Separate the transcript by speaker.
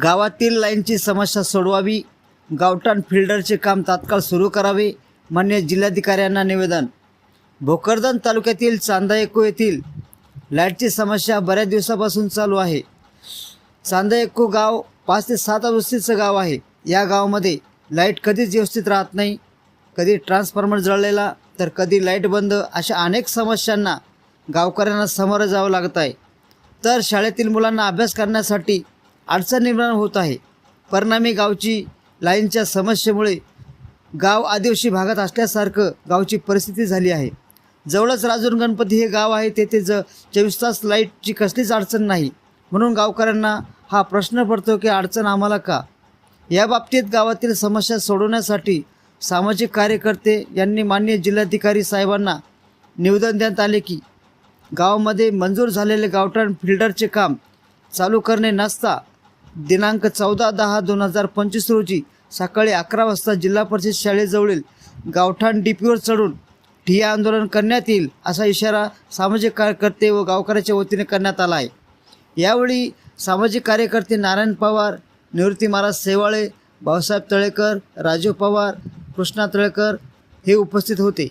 Speaker 1: गावातील लाईनची समस्या सोडवावी गावठाण फिल्डरचे काम तात्काळ सुरू करावे मान्य जिल्हाधिकाऱ्यांना निवेदन. भोकरदन तालुक्यातील चांदा येथील लाईटची समस्या बऱ्याच दिवसापासून चालू आहे. चांदा गाव पाच ते सात अवस्थेचं गाव आहे. या गावामध्ये लाइट कधीच व्यवस्थित राहत नाही. कधी ट्रान्सफॉर्मर जळलेला तर कधी लाइट बंद अशा अनेक समस्यांना गावकऱ्यांना सामोरं जावं लागत आहे. तर शाळेतील मुलांना अभ्यास करण्यासाठी अडचण निर्माण होत आहे. परिणामी गावची लाईनच्या समस्येमुळे गाव आदिवासी भागात असल्यासारखं गावची परिस्थिती झाली आहे. जवळच राजूर गणपती हे गाव आहे तेथे ज चोवीस तास लाईटची कसलीच अडचण नाही. म्हणून गावकऱ्यांना हा प्रश्न पडतो की अडचण आम्हाला का? या बाबतीत गावातील समस्या सोडवण्यासाठी सामाजिक कार्यकर्ते यांनी मान्य जिल्हाधिकारी साहेबांना निवेदन देण्यात आले की गावामध्ये मंजूर झालेले गावठाण फिल्डरचे काम चालू करणे नसता दिनांक चौदा दहा दोन हजार पंचवीस रोजी सकाळी अकरा वाजता जिल्हा परिषद शाळेजवळील गावठाण डीपीवर चढून ठिय्या आंदोलन करण्यात येईल असा इशारा सामाजिक कार्यकर्ते व गावकऱ्याच्या वतीने करण्यात आला आहे. यावेळी सामाजिक कार्यकर्ते नारायण पवार निवृत्ती महाराज सेवाळे भाऊसाहेब तळेकर राजीव पवार कृष्णा तळेकर हे उपस्थित होते.